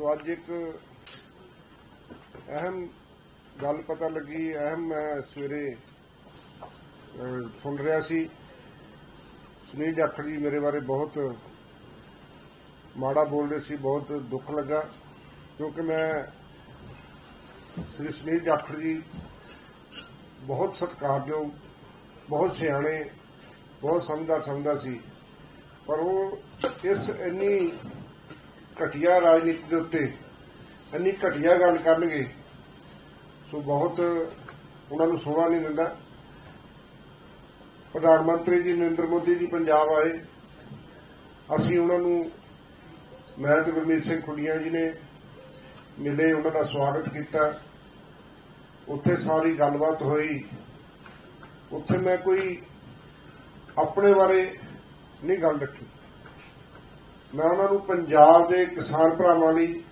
ਸੋ ਅੱਜ ਇੱਕ ਅਹਿਮ ਗੱਲ ਪਤਾ ਲੱਗੀ, ਅਹਿਮ ਮੈਂ ਸਵੇਰੇ ਸੁਣ ਰਿਹਾ ਸੀ। ਸੁਨੀਲ ਜਾਖੜ ਜੀ ਮੇਰੇ ਬਾਰੇ ਬਹੁਤ ਮਾੜਾ ਬੋਲ ਰਹੇ ਸੀ, ਬਹੁਤ ਦੁੱਖ ਲੱਗਾ, ਕਿਉਂਕਿ ਮੈਂ ਸ੍ਰੀ ਸੁਨੀਲ ਜਾਖੜ ਜੀ ਬਹੁਤ ਸਤਿਕਾਰਯੋਗ, ਬਹੁਤ ਸਿਆਣੇ, ਬਹੁਤ ਸਮਝਦਾਰ ਸਮਝਦਾ ਸੀ। ਪਰ ਉਹ ਇਸ ਇੰਨੀ ਘਟੀਆ ਰਾਜਨੀਤੀ ਦੇ ਉੱਤੇ ਇੰਨੀ ਘਟੀਆ ਗੱਲ ਕਰਨਗੇ, ਸੋ ਬਹੁਤ ਉਹਨਾਂ ਨੂੰ ਸੋਹਣਾ ਨਹੀਂ ਦਿੰਦਾ। ਪ੍ਰਧਾਨ ਮੰਤਰੀ ਜੀ ਨਰਿੰਦਰ ਮੋਦੀ ਜੀ, ਪੰਜਾਬ ਆਏ। ਅਸੀਂ ਉਹਨਾਂ ਨੂੰ, ਮੈਂ ਤੇ ਗੁਰਮੀਤ ਸਿੰਘ ਖੁੱਡੀਆਂ ਜੀ ਨੇ ਮਿਲੇ, ਉਹਨਾਂ ਦਾ ਸਵਾਗਤ ਕੀਤਾ। ਉੱਥੇ ਸਾਰੀ ਗੱਲਬਾਤ ਹੋਈ। ਉੱਥੇ ਮੈਂ ਕੋਈ ਆਪਣੇ ਬਾਰੇ ਨਹੀਂ ਗੱਲ ਰੱਖੀ। ਮੈਂ ਉਹਨਾਂ ਨੂੰ ਪੰਜਾਬ ਦੇ ਕਿਸਾਨ ਭਰਾਵਾਂ ਲਈ,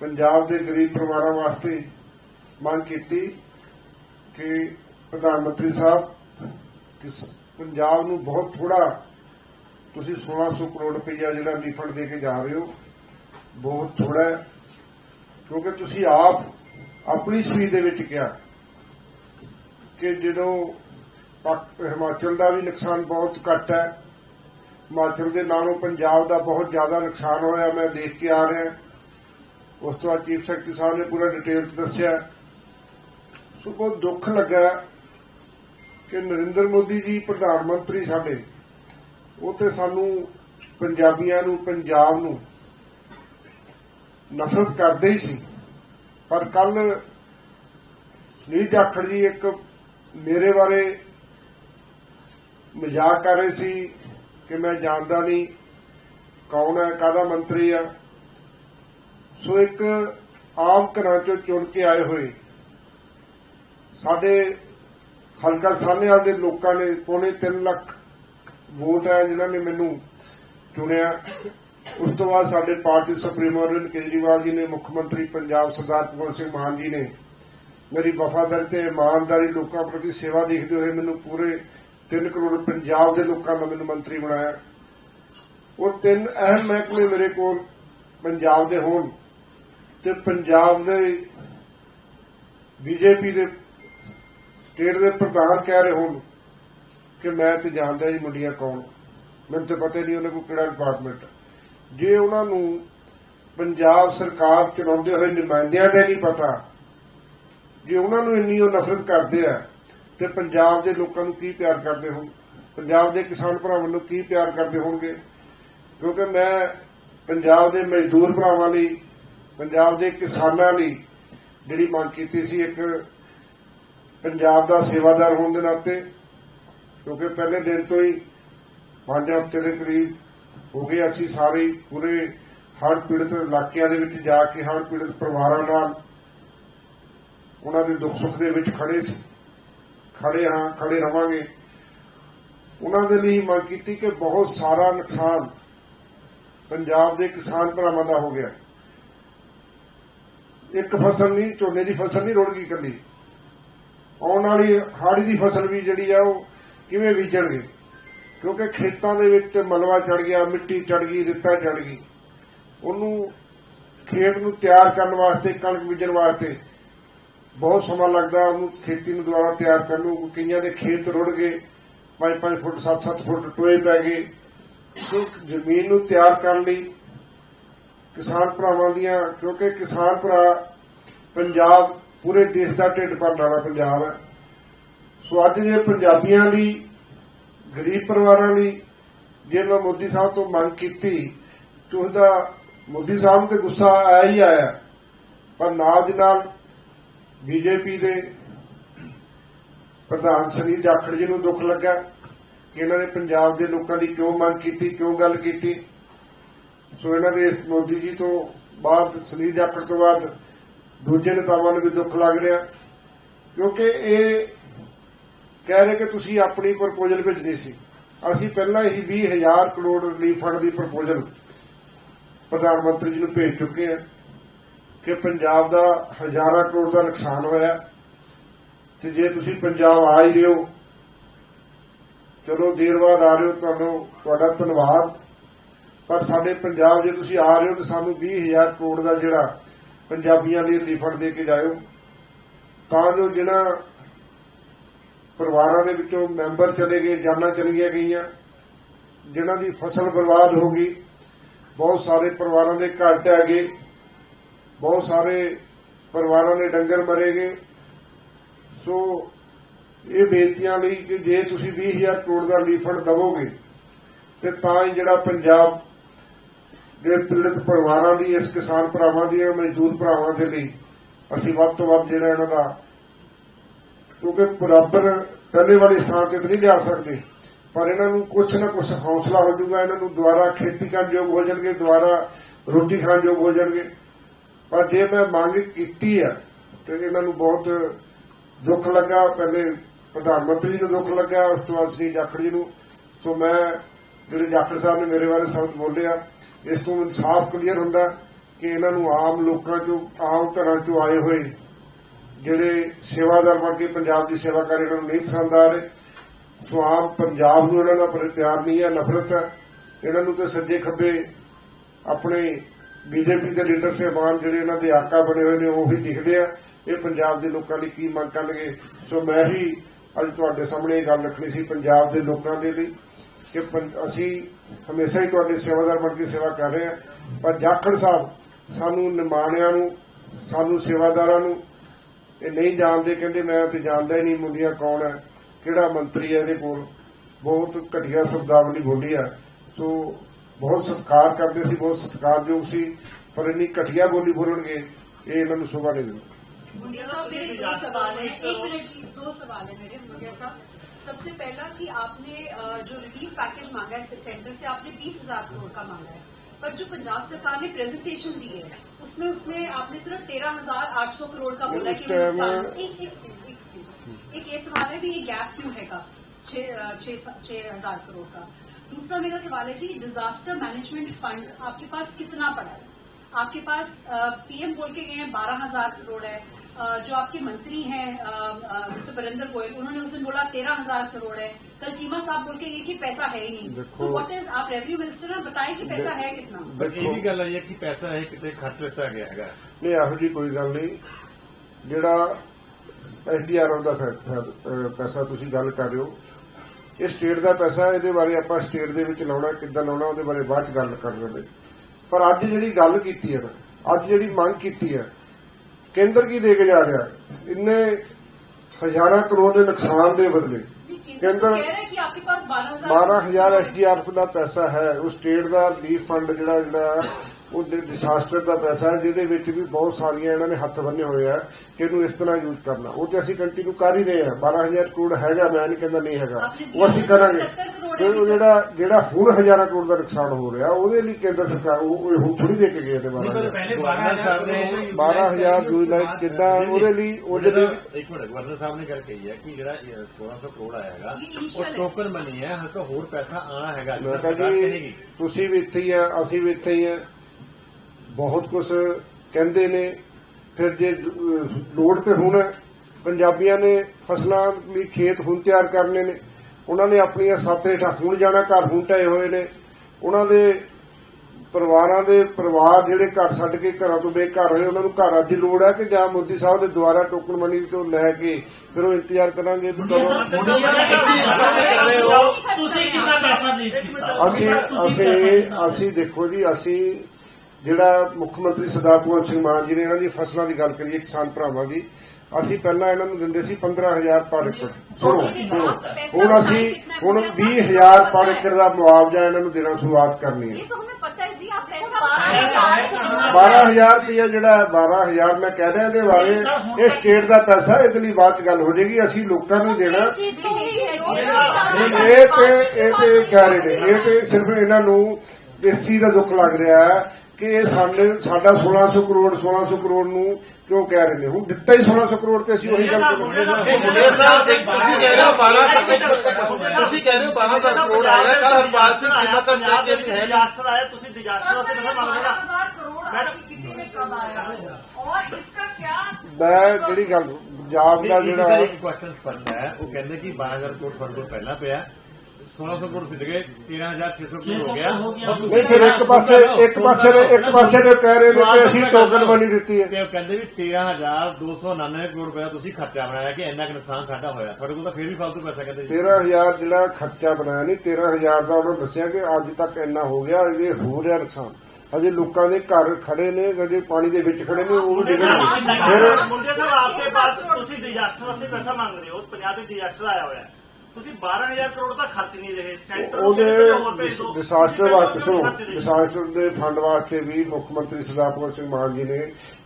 ਪੰਜਾਬ ਦੇ ਗਰੀਬ ਪਰਿਵਾਰਾਂ ਵਾਸਤੇ ਮੰਗ ਕੀਤੀ ਕਿ ਪ੍ਰਧਾਨ ਮੰਤਰੀ ਸਾਹਿਬ, ਕਿਸ ਪੰਜਾਬ ਨੂੰ ਬਹੁਤ ਥੋੜਾ ਤੁਸੀਂ 1600 ਕਰੋੜ ਰੁਪਈਆ ਜਿਹੜਾ ਰਿਫੰਡ ਦੇ ਕੇ ਜਾ ਰਹੇ ਹੋ, ਬਹੁਤ ਥੋੜਾ ਹੈ। ਕਿਉਂਕਿ ਤੁਸੀਂ ਆਪ ਆਪਣੀ ਸਪੀਚ ਦੇ ਵਿੱਚ ਕਿਹਾ ਕਿ ਜਦੋਂ ਹਿਮਾਚਲ ਦਾ ਵੀ ਨੁਕਸਾਨ ਬਹੁਤ ਘੱਟ ਹੈ ਹਿਮਾਚਲ ਦੇ ਨਾਲੋਂ ਪੰਜਾਬ ਦਾ ਬਹੁਤ ਜ਼ਿਆਦਾ ਨੁਕਸਾਨ ਹੋਇਆ, ਮੈਂ ਦੇਖ ਕੇ ਆ ਰਿਹਾ। ਉਸ ਤੋਂ ਬਾਅਦ ਚੀਫ ਸੈਕਟਰੀ ਸਾਹਿਬ ਨੇ ਪੂਰਾ ਡਿਟੇਲ ਚ ਦੱਸਿਆ। ਸੋ ਬਹੁਤ ਦੁੱਖ ਲੱਗਾ ਕਿ ਨਰਿੰਦਰ ਮੋਦੀ ਜੀ, ਪ੍ਰਧਾਨ ਮੰਤਰੀ ਸਾਡੇ, ਉਹ ਤੇ ਸਾਨੂੰ ਪੰਜਾਬੀਆਂ ਨੂੰ, ਪੰਜਾਬ ਨੂੰ ਨਫ਼ਰਤ ਕਰਦੇ ਹੀ ਸੀ। ਪਰ ਕੱਲ ਸੁਨੀਲ ਜਾਖੜ ਜੀ ਇੱਕ ਮੇਰੇ ਬਾਰੇ ਮਜ਼ਾਕ ਕਰ ਰਹੇ ਸੀ। ਕਿ ਮੈਂ ਜਾਣਦਾ ਨਹੀਂ ਕੌਣ ਹੈ, ਕਾਹਦਾ ਮੰਤਰੀ ਆ ਸੋ ਇੱਕ ਆਮ ਘਰਾਂ ਚੋਂ ਚੁਣ ਕੇ ਆਏ ਹੋਏ ਸਾਡੇ ਹਲਕਾ ਸਾਹਮਣੇ ਦੇ ਲੋਕਾਂ ਨੇ ਪੌਣੇ 3 ਲੱਖ ਵੋਟ ਹੈ ਜਿਨ੍ਹਾਂ ਨੇ ਮੈਨੂੰ ਚੁਣਿਆ। ਉਸ ਤੋਂ ਬਾਅਦ ਸਾਡੇ ਪਾਰਟੀ ਸੁਪਰੀਮੋ ਅਰਵਿੰਦ ਕੇਜਰੀਵਾਲ ਜੀ ਨੇ, ਮੁੱਖ ਮੰਤਰੀ ਪੰਜਾਬ ਸਰਦਾਰ ਭਗਵੰਤ ਸਿੰਘ ਮਾਨ ਜੀ ਨੇ ਮੇਰੀ ਵਫਾਦਾਰੀ ਤੇ ਇਮਾਨਦਾਰੀ ਲੋਕਾਂ ਪ੍ਰਤੀ ਸੇਵਾ ਦੇਖਦੇ ਹੋਏ ਮੈਨੂੰ ਪੂਰੇ 3 ਕਰੋੜ ਪੰਜਾਬ ਦੇ ਲੋਕਾਂ ਦਾ ਮੈਨੂੰ ਮੰਤਰੀ ਬਣਾਇਆ। ਉਹ ਤਿੰਨ ਅਹਿਮ ਮਹਿਕਮੇ ਮੇਰੇ ਕੋਲ ਪੰਜਾਬ ਦੇ ਹੋਣ ਤੇ ਪੰਜਾਬ ਦੇ ਬੀਜੇਪੀ ਦੇ ਸਟੇਟ ਦੇ ਪ੍ਰਧਾਨ ਕਹਿ ਰਹੇ ਹੋਣ ਕਿ ਮੈਂ ਤੇ ਜਾਣਦਾ ਜੀ ਮੁੰਡੀਆਂ ਕੌਣ। ਮੈਨੂੰ ਤੇ ਪਤਾ ਨਹੀਂ ਉਹਨਾਂ ਕੋਲ ਕਿਹੜਾ ਡਿਪਾਰਟਮੈਂਟ ਜੇ ਉਹਨਾਂ ਨੂੰ ਪੰਜਾਬ ਸਰਕਾਰ ਚਲਾਉਂਦੇ ਹੋਏ ਨੁਮਾਇੰਦਿਆਂ ਦਾ ਨਹੀਂ ਪਤਾ, ਜੇ ਉਹਨਾਂ ਨੂੰ ਇੰਨੀ ਉਹ ਨਫ਼ਰਤ ਕਰਦੇ ਆ ਤੇ ਪੰਜਾਬ ਦੇ ਲੋਕਾਂ ਨੂੰ ਕੀ ਪਿਆਰ ਕਰਦੇ ਹੋ ਪੰਜਾਬ ਦੇ ਕਿਸਾਨ ਭਰਾਵਾਂ ਨੂੰ ਕੀ ਪਿਆਰ ਕਰਦੇ ਹੋਣਗੇ? ਕਿਉਂਕਿ ਮੈਂ ਪੰਜਾਬ ਦੇ ਮਜ਼ਦੂਰ ਭਰਾਵਾਂ ਲਈ, ਪੰਜਾਬ ਦੇ ਕਿਸਾਨਾਂ ਲਈ ਜਿਹੜੀ ਮੰਗ ਕੀਤੀ ਸੀ, ਇੱਕ ਪੰਜਾਬ ਦਾ ਸੇਵਾਦਾਰ ਹੋਣ ਦੇ ਨਾਤੇ, ਕਿਉਂਕਿ ਪਹਿਲੇ ਦਿਨ ਤੋਂ ਹੀ ਪੰਜ ਹਫ਼ਤੇ ਦੇ ਕਰੀਬ ਹੋ ਗਏ ਅਸੀਂ ਸਾਰੇ ਪੂਰੇ ਹੜ੍ਹ ਪੀੜਤ ਇਲਾਕਿਆਂ ਦੇ ਵਿੱਚ ਜਾ ਕੇ ਹੜ੍ਹ ਪੀੜਤ ਪਰਿਵਾਰਾਂ ਨਾਲ ਉਹਨਾਂ ਦੇ ਦੁੱਖ ਸੁੱਖ ਦੇ ਵਿੱਚ ਖੜੇ ਸੀ। ਖੜੇ ਹਾਂ, ਖੜੇ ਰਵਾਂਗੇ। ਉਹਨਾਂ ਦੇ ਲਈ ਮੰਗ ਕੀਤੀ ਕਿ ਬਹੁਤ ਸਾਰਾ ਨੁਕਸਾਨ ਪੰਜਾਬ ਦੇ ਕਿਸਾਨ ਭਰਾਵਾਂ ਦਾ ਹੋ ਗਿਆ। ਇੱਕ ਫਸਲ ਨਹੀਂ, ਝੋਨੇ ਦੀ ਫਸਲ ਨਹੀਂ ਰੁੜ ਗਈ ਇਕੱਲੀ। ਆਉਣ ਵਾਲੀ ਹਾੜੀ ਦੀ ਫਸਲ ਵੀ ਜਿਹੜੀ ਆ, ਉਹ ਕਿਵੇਂ ਬੀਜਣਗੇ? ਕਿਉਂਕਿ ਖੇਤਾਂ ਦੇ ਵਿੱਚ ਮਲਵਾ ਚੜ ਗਿਆ, ਮਿੱਟੀ ਚੜ ਗਈ, ਰੇਤਾ ਚੜ ਗਈ। ਉਹਨੂੰ ਖੇਤ ਨੂੰ ਤਿਆਰ ਕਰਨ ਵਾਸਤੇ, ਕਣਕ ਬੀਜਣ ਵਾਸਤੇ ਬਹੁਤ ਸਮਾਂ ਲੱਗਦਾ, ਉਹਨੂੰ ਖੇਤੀ ਨੂੰ ਦੁਬਾਰਾ ਤਿਆਰ ਕਰਨ ਨੂੰ, ਕਈਆਂ ਦੇ ਖੇਤ ਰੁੜ ਗਏ 5-5 ਫੁੱਟ 7-7 ਫੁੱਟ ਟੋਏ ਪੈ ਗਏ। ਸੋ ਜ਼ਮੀਨ ਨੂੰ ਤਿਆਰ ਕਰਨ ਲਈ ਕਿਸਾਨ ਭਰਾਵਾਂ ਦੀਆਂ, ਕਿਉਂਕਿ ਕਿਸਾਨ ਭਰਾ ਪੰਜਾਬ, ਪੂਰੇ ਦੇਸ਼ ਦਾ ਢਿੱਡ ਭਰਨ ਵਾਲਾ ਪੰਜਾਬ ਹੈ। ਸੋ ਅੱਜ ਜੇ ਪੰਜਾਬੀਆਂ ਲਈ, ਗਰੀਬ ਪਰਿਵਾਰਾਂ ਲਈ, ਜੇ ਮੈਂ ਮੋਦੀ ਸਾਹਿਬ ਤੋਂ ਮੰਗ ਕੀਤੀ, ਤੇ ਉਹਦਾ ਮੋਦੀ ਸਾਹਿਬ ਤੇ ਗੁੱਸਾ ਆਇਆ ਹੀ ਆਇਆ। ਪਰ ਨਾਲ ਦੀ ਨਾਲ ਬੀਜੇਪੀ ਦੇ ਪ੍ਰਧਾਨ ਸੁਨੀਲ ਜਾਖੜ ਜੀ ਨੂੰ ਦੁੱਖ ਲੱਗਾ ਕਿ ਇਹਨਾਂ ਨੇ ਪੰਜਾਬ ਦੇ ਲੋਕਾਂ ਦੀ ਕਿਉਂ ਮੰਗ ਕੀਤੀ, ਕਿਉਂ ਗੱਲ ਕੀਤੀ। ਸੋ ਇਹਨਾਂ ਦੇ ਮੋਦੀ ਜੀ ਤੋਂ ਬਾਅਦ, ਸੁਨੀਲ ਜਾਖੜ ਤੋਂ ਬਾਅਦ ਦੂਜੇ ਨੇਤਾਵਾਂ ਨੂੰ ਵੀ ਦੁੱਖ ਲੱਗ ਰਿਹਾ। ਕਿਉਂਕਿ ਇਹ ਕਹਿ ਰਹੇ ਕਿ ਤੁਸੀਂ ਆਪਣੀ ਪ੍ਰਪੋਜ਼ਲ ਭੇਜਣੀ ਸੀ। ਅਸੀਂ ਪਹਿਲਾਂ ਹੀ 20000 ਕਰੋੜ ਰਿਲੀਫ ਫੰਡ ਦੀ ਪ੍ਰਪੋਜ਼ਲ ਪ੍ਰਧਾਨ ਮੰਤਰੀ ਜੀ ਨੂੰ ਭੇਜ ਚੁੱਕੇ ਹਾਂ। ਕਿ ਪੰਜਾਬ ਦਾ ਹਜ਼ਾਰਾਂ ਕਰੋੜ ਦਾ ਨੁਕਸਾਨ ਹੋਇਆ। ਤੇ ਜੇ ਤੁਸੀਂ ਪੰਜਾਬ ਆ ਹੀ ਰਹੇ ਹੋ, ਚਲੋ ਦੇਰ ਬਾਅਦ ਆ ਰਹੇ ਹੋ, ਤੁਹਾਨੂੰ ਤੁਹਾਡਾ ਧੰਨਵਾਦ। ਪਰ ਸਾਡੇ ਪੰਜਾਬ, ਜੇ ਤੁਸੀਂ ਆ ਰਹੇ ਹੋ, ਤਾਂ ਸਾਨੂੰ 20000 ਕਰੋੜ ਦਾ ਜਿਹੜਾ ਪੰਜਾਬੀਆਂ ਲਈ ਰਿਫੰਡ ਦੇ ਕੇ ਜਾਇਓ। ਤਾਂ ਜੋ ਜਿਹੜਾ ਪਰਿਵਾਰਾਂ ਦੇ ਵਿੱਚੋਂ ਮੈਂਬਰ ਚਲੇ ਗਏ, ਜਾਨਾਂ ਚਲੀਆਂ ਗਈਆਂ, ਜਿਨ੍ਹਾਂ ਦੀ ਫਸਲ ਬਰਬਾਦ ਹੋ ਗਈ, ਬਹੁਤ ਸਾਰੇ ਪਰਿਵਾਰਾਂ ਦੇ ਘਰ ਢਹਿ ਗਏ। ਬਹੁਤ ਸਾਰੇ ਪਰਿਵਾਰਾਂ ਦੇ ਡੰਗਰ ਮਰੇ ਗਏ। ਸੋ ਇਹ ਬੇਨਤੀਆਂ ਲਈ ਕਿ ਜੇ ਤੁਸੀਂ 20000 ਕਰੋੜ ਦਾ ਰੀਫੰਡ ਦਵੋਗੇ, ਤੇ ਤਾਂ ਹੀ ਜਿਹੜਾ ਪੰਜਾਬ ਦੇ ਪੀੜਤ ਪਰਿਵਾਰਾਂ ਦੀ, ਇਸ ਕਿਸਾਨ ਭਰਾਵਾਂ ਦੀ ਮਜ਼ਦੂਰ ਭਰਾਵਾਂ ਦੇ ਲਈ ਅਸੀਂ ਵੱਧ ਤੋਂ ਵੱਧ ਜਿਹੜਾ ਇਹਨਾਂ ਦਾ, ਕਿਉਂਕਿ ਬਰਾਬਰ ਪਹਿਲੇ ਵਾਲੇ ਸਥਾਨ ਤੇ ਨਹੀਂ ਲਿਆ ਸਕਦੇ, ਪਰ ਇਹਨਾਂ ਨੂੰ ਕੁਝ ਨਾ ਕੁਝ ਹੌਸਲਾ ਹੋ ਜਾਊਗਾ, ਇਹਨਾਂ ਨੂੰ ਦੁਬਾਰਾ ਖੇਤੀ ਕਰਨ ਯੋਗ ਹੋ ਜਾਣਗੇ, ਦੁਬਾਰਾ ਰੋਟੀ ਖਾਣ ਯੋਗ ਹੋ ਜਾਣਗੇ। ਪਰ ਜੇ ਮੈਂ ਮੰਗ ਕੀਤੀ ਆ ਤੇ ਇਹਨਾਂ ਨੂੰ ਬਹੁਤ ਦੁੱਖ ਲੱਗਾ, ਪਹਿਲੇ ਪ੍ਰਧਾਨ ਮੰਤਰੀ ਨੂੰ ਦੁੱਖ ਲੱਗਾ, ਉਸ ਤੋਂ ਬਾਅਦ ਸ੍ਰੀ ਜਾਖੜ ਜੀ ਨੂੰ। ਸੋ ਮੈਂ ਜਿਹੜੇ ਜਾਖੜ ਸਾਹਿਬ ਨੇ ਮੇਰੇ ਬਾਰੇ ਸ਼ਬਦ ਬੋਲਿਆ, ਇਸ ਤੋਂ ਇਨਸਾਫ ਕਲੀਅਰ ਹੁੰਦਾ ਕਿ ਇਹਨਾਂ ਨੂੰ ਆਮ ਲੋਕਾਂ ਚੋਂ, ਆਮ ਘਰਾਂ ਚੋਂ ਆਏ ਹੋਏ ਜਿਹੜੇ ਸੇਵਾਦਾਰ ਬਣ ਕੇ ਪੰਜਾਬ ਦੀ ਸੇਵਾ ਕਰ ਇਹਨਾਂ ਨੂੰ ਨਹੀਂ ਪਸੰਦ ਆ ਰਹੇ। ਸੋ ਆਮ ਪੰਜਾਬ ਨੂੰ ਇਹਨਾਂ ਦਾ ਪਿਆਰ ਨਹੀਂ ਹੈ, ਨਫ਼ਰਤ ਹੈ। ਇਹਨਾਂ ਨੂੰ ਤੇ ਸੱਜੇ ਖੱਬੇ ਆਪਣੇ ਬੀਜੇਪੀ ਦੇ ਲੀਡਰ ਸਾਹਿਬਾਨ ਜਿਹੜੇ ਇਹਨਾਂ ਦੇ ਆਕਾ ਬਣੇ ਹੋਏ ਨੇ, ਉਹ ਹੀ ਦਿਖਦੇ ਆ, ਇਹ ਪੰਜਾਬ ਦੇ ਲੋਕਾਂ ਲਈ ਕੀ ਮੰਗ ਕਰਨਗੇ? ਸੋ ਮੈਂ ਹੀ ਅੱਜ ਤੁਹਾਡੇ ਸਾਹਮਣੇ ਇਹ ਗੱਲ ਰੱਖਣੀ ਸੀ, ਪੰਜਾਬ ਦੇ ਲੋਕਾਂ ਦੇ ਲਈ, ਕਿ ਅਸੀਂ ਹਮੇਸ਼ਾ ਹੀ ਤੁਹਾਡੇ ਸੇਵਾਦਾਰ ਬਣ ਕੇ ਸੇਵਾ ਕਰ ਰਹੇ ਹਾਂ। ਪਰ ਜਾਖੜ ਸਾਹਿਬ, ਸਾਨੂੰ ਨਿਮਾਣਿਆਂ ਨੂੰ, ਸਾਨੂੰ ਸੇਵਾਦਾਰਾਂ ਨੂੰ, ਇਹ ਨਹੀਂ ਜਾਣਦੇ, ਕਹਿੰਦੇ ਮੈਂ ਤੇ ਜਾਣਦਾ ਹੀ ਨਹੀਂ ਮੁੰਡੀਆਂ ਕੌਣ ਹੈ, ਕਿਹੜਾ ਮੰਤਰੀ ਹੈ ਇਹਦੇ ਕੋਲ? ਬਹੁਤ ਘਟੀਆ ਸ਼ਬਦਾਵਲੀ ਬੋਲੀ ਆ ਸੋ ਬਹੁਤ ਸਤਿਕਾਰ ਕਰਦੇ ਸੀ ਬਹੁਤ ਸਤਿਕਾਰਯੋਗ ਸੀ ਪਰ ਇੰਨੀ ਘਟੀਆ ਬੋਲੀ ਬੋਲਣਗੇ ਇਹ ਇਹਨਾਂ ਨੂੰ ਸ਼ੋਭਾ ਨਹੀਂ ਦਿੰਦਾ। ਮੁੰਡਿਆ ਸਾਹਿਬ ਮੇਰੇ ਦੋ ਸਵਾਲ ਹੈ ਇੱਕ ਮਿੰਟ ਦੋ ਸਵਾਲ ਹੈ ਮੇਰੇ ਮੁੰਡਿਆ ਸਾਹਿਬ। سب سے پہلا کہ آپ نے جو ریلیف پیکج مانگا ہے سینٹر سے آپ نے بیس ہزار کروڑ کا مانگا ہے پر جو پنجاب سرکار نے پریزنٹیشن دی ہے اس میں اس میں آپ نے صرف تیرہ ہزار آٹھ سو کروڑ کا بولا کہ ایک یہ سوال ہے کہ یہ گیپ کیوں ہے چھ ہزار کروڑ کا دوسرا میرا سوال ہے جی ڈیزاسٹر مینجمنٹ فنڈ آپ کے پاس کتنا پڑا ہے؟ آپ کے پاس پی ایم بول کے گئے ہیں بارہ ہزار کروڑ ہے جو آپ کے منتری ہیں مسٹر برندر گوئل انہوں نے اس دن بولا تیرہ ہزار کروڑ ہے۔ کل چیما صاحب بول کے گئے کہ پیسہ ہے ہی نہیں۔ سو واٹ از آپ ریونیو منسٹر بتائیں کہ پیسہ ہے کتنا؟ یہ گل ہے کہ پیسہ ہے کتنے خرچ لتا گیا ہے۔ نہیں یہو جی کوئی گل نہیں۔ جڑا ایف ڈی آر او کا پیسہ تھی گل کر رہے ہو ਇਹ ਸਟੇਟ ਦਾ ਪੈਸਾ ਇਹਦੇ ਬਾਰੇ ਆਪਾਂ ਸਟੇਟ ਦੇ ਵਿੱਚ ਲਾਉਣਾ ਕਿੱਦਾਂ ਲਾਉਣਾ ਉਹਦੇ ਬਾਰੇ ਬਾਅਦ ਗੱਲ ਕਰਾਂਗੇ ਪਰ ਅੱਜ ਜਿਹੜੀ ਗੱਲ ਕੀਤੀ ਹੈ ਅੱਜ ਜਿਹੜੀ ਮੰਗ ਕੀਤੀ ਹੈ ਕੇਂਦਰ ਕੀ ਦੇ ਕੇ ਜਾ ਰਿਹਾ? ਇੰਨੇ ਹਜ਼ਾਰਾਂ ਕਰੋੜ ਦੇ ਨੁਕਸਾਨ ਦੇ ਬਦਲੇ। ਕੇਂਦਰ 12000 ਐਸਡੀਆਰਐਫ ਦਾ ਪੈਸਾ ਹੈ ਉਹ ਸਟੇਟ ਦਾ ਰਿਲੀਫ ਫੰਡ ਜਿਹੜਾ ਜਿਹੜਾ ਉਹ ਡਿਸਾਸਟਰ ਦਾ ਪੈਸਾ ਹੈ ਜਿਹਦੇ ਵਿੱਚ ਵੀ ਬਹੁਤ ਸਾਰੀਆਂ ਇਹਨਾਂ ਨੇ ਹੱਥ ਬੰਨੇ ਹੋਏ ਆ ਕਿ ਇਹਨੂੰ ਇਸ ਤਰ੍ਹਾਂ ਯੂਜ਼ ਕਰਨਾ। ਉਹ ਤੇ ਅਸੀਂ ਕੰਟੀਨਿਊ ਕਰ ਹੀ ਰਹੇ ਹਾਂ 12000 ਕਰੋੜ ਹੈਗਾ ਮੈਂ ਨਹੀਂ ਕਹਿੰਦਾ ਨਹੀਂ ਹੈਗਾ। ਉਹ ਅਸੀਂ ਕਰਾਂਗੇ। ਜਿਹੜਾ ਜਿਹੜਾ ਹੁਣ ਹਜ਼ਾਰਾਂ ਕਰੋੜ ਦਾ ਨੁਕਸਾਨ ਹੋ ਰਿਹਾ ਉਹਦੇ ਲਈ ਕੇਂਦਰ ਸਰਕਾਰ ਉਹ ਹੁਣ ਥੋੜੀ ਦੇ ਕੇ ਗਏ ਤੇ 12000 ਪਹਿਲੇ ਗਵਰਨਰ ਸਾਹਿਬ ਨੇ 12000 ਜੂਨ ਲਈ ਕਿੱਦਾਂ ਉਹਦੇ ਲਈ ਉਹਦੇ ਲਈ ਇੱਕ ਮਿੰਟ ਗਵਰਨਰ ਸਾਹਿਬ ਨੇ ਗੱਲ ਕਹੀ ਹੈ ਕਿ ਜਿਹੜਾ ਇਹ 1600 ਕਰੋੜ ਆਇਆ ਹੈਗਾ ਉਹ। ਟੋਕਨ ਮਨੀ ਹੈ ਹਰ ਤੋਂ ਹੋਰ ਪੈਸਾ ਆਣਾ ਹੈਗਾ ਮੈਂ ਕਿਹਾ ਸਰਕਾਰ ਜੀ ਤੁਸੀਂ ਵੀ ਇੱਥੇ ਹੀ ਆ ਅਸੀਂ ਵੀ ਇੱਥੇ ਹੀ ਆ। ਬਹੁਤ ਕੁਝ ਕਹਿੰਦੇ ਨੇ। ਫਿਰ ਜੇ ਲੋੜ ਤੇ ਹੁਣ ਪੰਜਾਬੀਆਂ ਨੇ ਫਸਲਾਂ ਲਈ ਖੇਤ ਹੁਣ ਤਿਆਰ ਕਰਨੇ ਨੇ। ਉਹਨਾਂ ਨੇ ਆਪਣੀਆਂ ਸੱਤ ਹੇਠਾਂ ਹੁਣ ਜਾਣਾ ਘਰ ਹੁਣ ਢਏ ਹੋਏ ਨੇ। ਉਹਨਾਂ ਦੇ ਪਰਿਵਾਰਾਂ ਦੇ ਪਰਿਵਾਰ ਜਿਹੜੇ ਘਰ ਛੱਡ ਕੇ ਘਰਾਂ ਤੋਂ ਬੇਘਰ ਹੋਏ ਉਹਨਾਂ ਨੂੰ ਘਰ ਅੱਜ ਦੀ ਲੋੜ ਹੈ ਕਿ ਜਾਂ ਮੋਦੀ ਸਾਹਿਬ ਦੇ ਦੁਆਰਾ ਟੋਕਨ ਮਨੀ ਤੋਂ ਲੈ ਕੇ ਫਿਰ ਉਹ ਇੰਤਜ਼ਾਰ ਕਰਾਂਗੇ। ਵੀ ਕਦੋਂ ਅਸੀਂ ਅਸੀਂ ਅਸੀਂ ਦੇਖੋ ਜੀ ਅਸੀਂ ਜਿਹੜਾ ਮੁੱਖ ਮੰਤਰੀ ਸਰਦਾਰ ਭਗਵੰਤ ਸਿੰਘ ਮਾਨ ਜੀ ਨੇ ਇਹਨਾਂ ਦੀ ਫਸਲਾਂ ਦੀ ਗੱਲ ਕਰੀਏ ਕਿਸਾਨ ਭਰਾਵਾਂ ਦੀ ਅਸੀਂ ਪਹਿਲਾਂ ਇਹਨਾਂ ਨੂੰ ਦਿੰਦੇ ਸੀ 15000 ਪਰ ਏਕੜ। ਸੁਣੋ ਸੁਣੋ ਹੁਣ ਅਸੀਂ ਹੁਣ 20000 ਪਰ ਏਕੜ ਦਾ ਮੁਆਵਜ਼ਾ ਇਹਨਾਂ ਨੂੰ ਦੇਣਾ ਸ਼ੁਰੂਆਤ ਕਰਨੀ ਹੈ। 12000 ਰੁਪਏ ਜਿਹੜਾ 12000 ਮੈਂ ਕਹਿ ਰਿਹਾ ਇਹਦੇ ਬਾਰੇ ਇਹ ਸਟੇਟ ਦਾ ਪੈਸਾ ਇਹਦੇ ਲਈ ਬਾਤ ਗੱਲ ਹੋ ਜੇਗੀ ਅਸੀਂ ਲੋਕਾਂ ਨੂੰ ਦੇਣਾ। ਇਹ ਤੇ ਇਹ ਤੇ ਕਹਿ ਰਹੇ ਨੇ ਇਹ ਤੇ ਸਿਰਫ ਇਹਨਾਂ ਨੂੰ ਇਸ ਚੀਜ਼ ਦਾ ਦੁੱਖ ਲੱਗ ਰਿਹਾ ਹੈ ਕਿ ਇਹ ਸਾਡੇ ਸਾਡਾ 1600 ਕਰੋੜ 1600 ਕਰੋੜ ਨੂੰ ਕਿਉਂ ਕਹਿ ਰਹੇ ਨੇ? ਹੁਣ ਦਿੱਤਾ ਹੀ 1600 ਕਰੋੜ ਤੇ ਅਸੀਂ ਉਹੀ ਗੱਲ ਕਰਦੇ ਹਾਂ ਮੁੰਡੇ ਸਾਹਿਬ ਤੁਸੀਂ ਕਹਿ ਰਹੇ ਹੋ 1200 ਤੁਸੀਂ ਕਹਿ ਰਹੇ ਹੋ 1200 ਕਰੋੜ ਆਇਆ ਕੱਲ ਹਰਪਾਲ ਸਿੰਘ ਚੀਮਾ ਸਾਹਿਬ ਦਾ ਕੇਸ ਹੈ ਡਾਕਟਰ ਆਇਆ ਤੁਸੀਂ ਡਿਜਾਸਟਰ ਵਾਸਤੇ ਨਹੀਂ ਮੰਗ ਰਹੇ ਨਾ। ਮੈਡਮ ਕਿੰਨੇ ਕਬ ਆਇਆ ਔਰ ਇਸਕਾ ਕਿਆ ਮੈਂ ਜਿਹੜੀ ਗੱਲ ਪੰਜਾਬ ਦਾ ਜਿਹੜਾ ਕੁਐਸਚਨਸ ਪੜਨਾ ਹੈ। ਉਹ ਕਹਿੰਦੇ ਕਿ 12000 ਕਰੋੜ ਫ਼ਰਕ ਪਹਿਲਾਂ ਪਿਆ। 1600 ਕਰੋੜ ਸੀ ਲਗੇ 13600 ਕਰੋੜ ਹੋ ਗਿਆ। ਨਹੀਂ ਫਿਰ ਇੱਕ ਪਾਸੇ ਇੱਕ ਪਾਸੇ ਨੇ ਇੱਕ ਪਾਸੇ ਨੇ ਕਹਿ ਰਹੇ ਨੇ ਕਿ ਅਸੀਂ ਟੋਕਨ ਬਣੀ ਦਿੱਤੀ ਹੈ। ਤੇ ਉਹ ਕਹਿੰਦੇ ਵੀ 13299 ਕਰੋੜ ਰੁਪਏ ਤੁਸੀਂ ਖਰਚਾ ਬਣਾਇਆ ਕਿ ਇੰਨਾ ਕੁ ਨੁਕਸਾਨ ਸਾਡਾ ਹੋਇਆ। ਤੁਹਾਡੇ ਕੋਲ ਤਾਂ ਫਿਰ ਵੀ ਫालतू ਪੈਸਾ ਕਹਿੰਦੇ ਜੀ। 13000 ਜਿਹੜਾ ਖਰਚਾ ਬਣਾਇਆ ਨਹੀਂ 13000 ਦਾ ਉਹਨਾਂ ਦੱਸਿਆ ਕਿ ਅੱਜ ਤੱਕ ਇੰਨਾ ਹੋ ਗਿਆ ਅਜੇ ਹੋ ਰਿਹਾ ਨੁਕਸਾਨ। ਅਜੇ ਲੋਕਾਂ ਦੇ ਘਰ ਖੜੇ ਨੇ ਅਜੇ ਪਾਣੀ ਦੇ ਵਿੱਚ ਖੜੇ ਨੇ ਉਹ ਡਿੱਗਣਗੇ ਫਿਰ ਮੁੰਡੇ ਸਾਹਿਬ ਆਪਕੇ ਪਾਸ ਤੁਸੀਂ ਡਿਜ਼ਾਸਟਰ ਵਾਸਤੇ ਪੈਸਾ ਮੰਗ ਰਹੇ ਹੋ ਪੰਜਾਬ ਵਿੱਚ ਡਿਜ਼ਾਸਟਰ ਆਇਆ ਹੋਇਆ। ਹੈ। ਤੁਸੀਂ 12000 ਕਰੋੜ ਦਾ ਖਰਚ ਨਹੀਂ ਰਹੇ ਸੈਂਟਰ ਨੂੰ ਉਹਦੇ ਸਿਰਫ ਹੋਰ ਭੇਜ ਦਿਓ। ਡਿਸਾਸਟਰ ਵਾਸਤੇ ਸੁਣੋ। ਡਿਸਾਸਟਰ ਦੇ ਫੰਡ ਵਾਸਤੇ ਵੀ ਮੁੱਖ ਮੰਤਰੀ ਸਰਦਾਰ ਭਗਵੰਤ ਸਿੰਘ ਮਾਨ ਜੀ ਨੇ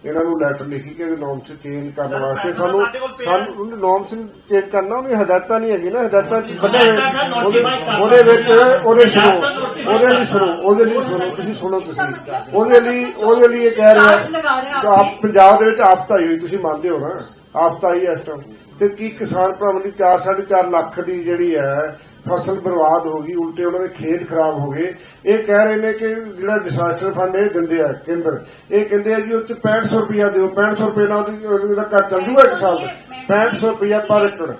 ਇਹਨਾਂ ਨੂੰ ਲੈਟਰ ਲਿਖੀ ਕਿ ਇਹਦੇ ਨੋਮਸ ਚੇਂਜ ਕਰਨ ਸਰ, ਵਾਸਤੇ ਪੈਸਾ ਸਾਨੂੰ ਸਾਡੇ ਕੋਲ ਪਿਆ। ਸਾਨੂੰ ਨੋਮਸ ਚੇਂਜ ਕਰਨਾ ਉਹਦੀ ਹਦਾਇਤਾਂ ਨਹੀਂ ਹੈਗੀ ਨਾ ਹਦਾਇਤਾਂ ਵੱਡੇ ਹਦਾਇਤਾਂ ਸਰ ਉਹਦੇ notify ਕਰ ਉਹਦੇ ਵਿੱਚ ਉਹਦੇ ਸੁਣੋ notify ਉਹਦੇ ਲਈ ਸੁਣੋ ਉਹਦੇ ਲਈ ਸੁਣੋ ਤੁਸੀਂ ਸੁਣੋ ਤੁਸੀਂ ਉਹਦੇ ਲਈ ਉਹਦੇ ਲਈ ਇਹ ਕਹਿ ਰਹੇ ਆਪ ਪੰਜਾਬ ਦੇ ਵਿੱਚ ਆਫਤ ਆਈ ਹੋਈ ਤੁਸੀਂ ਮੰਨਦੇ ਹੋ ਨਾ ਆਫਤ ਆਈ ਹੈ ਇਸ ਟਾਈਮ ਤੇ ਕੀ ਕਿਸਾਨ ਭਰਾਵਾਂ ਦੀ 4 4.5 ਲੱਖ ਦੀ ਜਿਹੜੀ ਹੈ ਫਸਲ ਬਰਬਾਦ ਹੋ ਗਈ ਉਲਟੇ ਉਹਨਾਂ ਦੇ ਖੇਤ ਖਰਾਬ ਹੋ ਗਏ। ਇਹ ਕਹਿ ਰਹੇ ਨੇ ਕਿ ਜਿਹੜਾ ਡਿਸਾਸਟਰ ਫੰਡ ਇਹ ਦਿੰਦੇ ਆ ਕੇਂਦਰ ਇਹ ਕਹਿੰਦੇ ਆ ਜੀ ਉਹ ਚ 6500 ਰੁਪਇਆ ਦਿਓ 6500 ਰੁਪਏ ਨਾਲ ਉਹਦੀ- ਘਰ ਚੱਲ ਜੂਗਾ ਇੱਕ ਸਾਲ ਦਾ 6500 ਰੁਪਇਆ ਪਰ ਏਕੜ।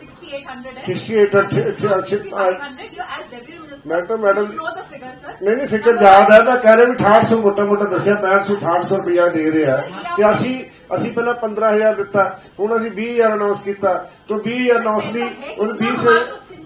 6800 ਮੈਡਮ ਮੈਡਮ ਨਹੀਂ ਨਹੀਂ ਫਿਕਰ ਯਾਦ ਹੈ ਮੈਂ ਕਹਿ ਰਿਹਾ ਵੀ 6800 ਮੋਟਾ ਮੋਟਾ ਦੱਸਿਆ 6500 6800 ਰੁਪਇਆ ਦੇ ਰਿਹਾ ਤੇ ਅਸੀਂ ਅਸੀਂ ਪਹਿਲਾਂ 15000 ਦਿੱਤਾ ਹੁਣ ਅਸੀਂ 20000 ਅਨਾਉਂਸ ਕੀਤਾ ਤੋਂ 20000 ਅਨਾਉਂਸ ਦੀ ਉਹਨੂੰ 20 ਸੇ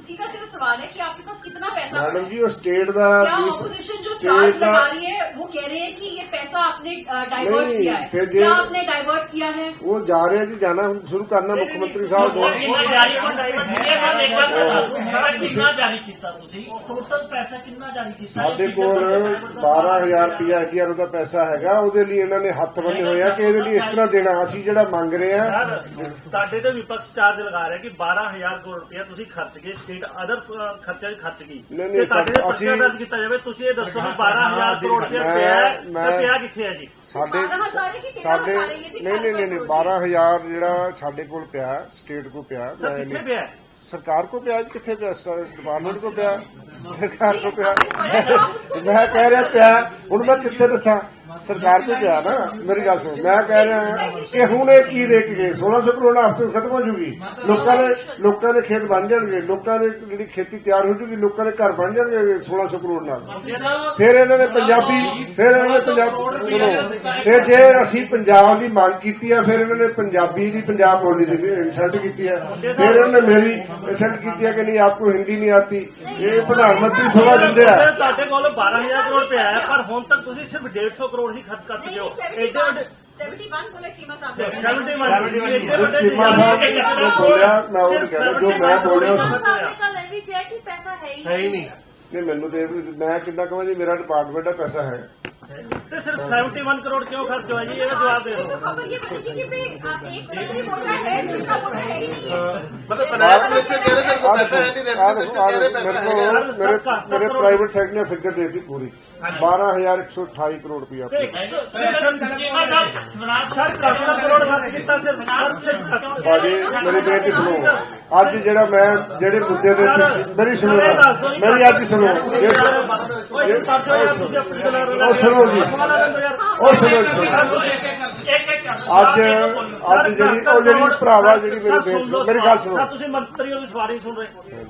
सीधा सीधा सवाल है कि आपके पास कितना पैसा मैडम पड़ा है? जी वो स्टेट का क्या भी- ऑपोजिशन जो स्टेट चार्ज का- लगा रही है वो कह रहे हैं कि ये पैसा आपने डाइवर्ट नहीं, किया है फिर क्या ये- आपने डाइवर्ट किया है वो जा रहे हैं जी जाना हम शुरू करना मुख्य मंत्री साहब ਉਹ को ਵੀ ਨਹੀਂ ਜਾਰੀ ਉਹ ਡਾਈਵਰਟ ਇਹ ਸਭ ਇੱਕ ਗੱਲ ਬਤਾ ਦਿਓ ਸਾਰਾ ਕਿੰਨਾ ਜਾਰੀ ਕੀਤਾ ਤੁਸੀਂ ਟੋਟਲ ਪੈਸਾ ਕਿੰਨਾ ਜਾਰੀ ਕੀਤਾ ਸਾਡੇ ਕੋਲ 12000 ਰੁਪਇਆ ਇੰਡੀਆ ਦਾ ਪੈਸਾ ਹੈਗਾ ਉਹਦੇ ਲਈ ਇਹਨਾਂ ਨੇ ਹੱਥ ਬੰਨੇ ਹੋਏ ਆ ਕਿ ਇਹਦੇ ਲਈ ਇਸ ਤਰ੍ਹਾਂ ਦੇਣਾ ਅਸੀਂ ਜਿਹੜਾ ਮੰਗ ਰਹੇ ਆ ਸਰ ਤੁਹਾਡੇ ਤੇ ਵਿਪਕਸ਼ ਚਾਰਜ ਲਗਾ ਰਿਹਾ ਕਿ 12000 ਕਰੋੜ ਰੁਪਇਆ ਤੁਸੀਂ ਖਰਚ ਗਏ ਸਟੇਟ ਅਦਰ ਖਰਚੇ 'ਚ ਖਰਚ ਸੀ ਨਹੀਂ, ਪਿਆ ਕਿੱਥੇ ਸਾਡੇ ਸਾਡੇ ਨਹੀਂ ਨਹੀਂ ਨਹੀਂ ਨਹੀਂ, ਜਿਹੜਾ ਸਾਡੇ ਕੋਲ ਪਿਆ ਸਟੇਟ ਕੋਲ ਪਿਆ ਸਰ ਮੈਂ ਸਰਕਾਰ ਕੋ ਪਿਆ ਕਿੱਥੇ ਪਿਆ? ਡਿਪਾਰਟਮੈਂਟ ਕੋ ਪਿਆ। ਸਰਕਾਰ ਕੋ ਪਿਆ। ਮੈਂ ਕਹਿ ਰਿਹਾ ਪਿਆ ਹੁਣ ਮੈਂ ਕਿੱਥੇ ਦੱਸਾਂ? ਸਰਕਾਰ ਕੋ ਪਿਆ ਨਾ, ਮੇਰੀ ਗੱਲ ਸੁਣ, ਮੈਂ ਕਹਿ ਰਿਹਾ ਕਿ ਹੁਣ ਇਹ ਕੀ ਦੇ ਕੇ ਗਏ 1600 ਕਰੋੜ ਹਫ਼ਤੇ ਖਤਮ ਹੋ ਜੂਗੀ। ਲੋਕਾਂ ਦੇ ਲੋਕਾਂ ਦੇ ਖੇਤ ਬਣ ਜਾਣਗੇ, ਲੋਕਾਂ ਦੇ ਜਿਹੜੀ ਖੇਤੀ ਤਿਆਰ ਹੋ ਜੂਗੀ, ਲੋਕਾਂ ਦੇ ਘਰ ਬਣ ਜਾਣਗੇ 1600 ਕਰੋੜ ਨਾਲ। ਫਿਰ ਇਹਨਾਂ ਨੇ ਪੰਜਾਬੀ, ਫਿਰ ਇਹਨਾਂ ਨੇ ਪੰਜਾਬ, ਸੁਣੋ ਫਿਰ ਜੇ ਅਸੀਂ ਪੰਜਾਬ ਦੀ ਮੰਗ ਕੀਤੀ ਹੈ ਫਿਰ ਇਹਨਾਂ ਨੇ ਪੰਜਾਬੀ ਦੀ ਪੰਜਾਬ ਬੋਲੀ ਦੀ ਇਨਸਲਟ ਕੀਤੀ ਹੈ ਫਿਰ ਇਹਨਾਂ ਨੇ ਮੇਰੀ ਇਨਸਲਟ ਕੀਤੀ ਹੈ ਕਿ ਨਹੀਂ ਆਪਕੋ ਹਿੰਦੀ ਨਹੀਂ ਆਤੀ। ਇਹ ਪ੍ਰਧਾਨ ਮੰਤਰੀ ਸਭਾ ਦਿੰਦੇ ਆ। ਤੁਹਾਡੇ ਕੋਲ 12000 ਕਰੋੜ ਪਿਆ ਹੈ ਪਰ ਹੁਣ ਤੱਕ ਤੁਸੀਂ ਸਿਰਫ 150 ਕਰੋੜ ਕਰੋੜ ਹੀ ਖਰਚ ਕਰ ਚੁੱਕੇ ਹੋ ਐਡੇ ਵੱਡੇ 71 ਕੋਲੇ ਚੀਮਾ ਸਾਹਿਬ 71 ਐਡੇ ਚੀਮਾ ਸਾਹਿਬ ਜੋ ਮੈਂ ਉਹ ਜੋ ਮੈਂ ਬੋਲਿਆ ਚੀਮਾ ਕੱਲ ਇਹ ਵੀ ਕਿਹਾ ਕਿ ਪੈਸਾ ਹੈ ਹੀ ਨਹੀਂ। ਨਹੀਂ। ਮੈਨੂੰ ਤੇ ਮੈਂ ਕਿੱਦਾਂ ਕਹਾਂ ਜੀ ਮੇਰਾ ਡਿਪਾਰਟਮੈਂਟ ਦਾ ਪੈਸਾ ਹੈ। ਤੇ ਸਿਰਫ 71 ਕਰੋੜ ਕਿਉਂ ਖਰਚ ਹੋਇਆ ਜੀ? ਇਹਦਾ ਜਵਾਬ ਦੇ ਦਿਓ। ਖਬਰ ਇਹ ਬਣੀ ਕਿ ਵੀ ਇੱਕ ਮੰਤਰੀ ਬੋਲ ਰਿਹਾ ਹੈ ਦੂਸਰਾ ਬੋਲ ਰਿਹਾ ਹੈ ਹੀ ਨਹੀਂ। ਮਤਲਬ ਫਾਈਨੈਂਸ ਮਿਨਿਸਟਰ ਕਹਿ ਰਹੇ ਸਰ ਕੋ ਪੈਸਾ ਹੈ ਨਹੀਂ ਰੈਵਨਿਊ ਮਿਨਿਸਟਰ ਕਹਿ ਰਹੇ ਪੈਸਾ ਹੈ ਮੇਰੇ ਪ੍ਰਾਈਵੇਟ ਸੈਕਟਰ ਨੇ ਫਿਕਰ ਦੇ ਦਿੱਤੀ ਪੂਰੀ। 12128 ਕਰੋੜ ਰੁਪਇਆ ਤੇ ਚੀਮਾ ਸਾਹਿਬ ਸਰ 71 ਕਰੋੜ ਖਰਚ ਕੀਤਾ ਸਿਰਫ ਸਿਰਫ ਸਿਰਫ ਬਾਜੀ ਮੇਰੀ ਬੇਨਤੀ ਸੁਣੋ ਅੱਜ ਜਿਹੜਾ ਮੈਂ ਜਿਹੜੇ ਮੁੱਦੇ ਦੇ ਪਿੱਛੇ ਮੇਰੀ ਸੁਣੋ ਮੇਰੀ ਅੱਜ ਸੁਣੋ ਉਹ ਸੁਣੋ ਜੀ ਉਹ ਸੁਣੋ ਜੀ, ਅੱਜ ਅੱਜ ਜਿਹੜੀ ਉਹ ਜਿਹੜੀ ਭਰਾਵਾ ਜਿਹੜੀ ਮੇਰੀ ਬੇਨਤੀ ਮੇਰੀ ਗੱਲ ਸੁਣੋ ਤੁਸੀਂ ਮੰਤਰੀਆਂ ਦੀ ਸਵਾਰੀ ਸੁਣ ਰਹੇ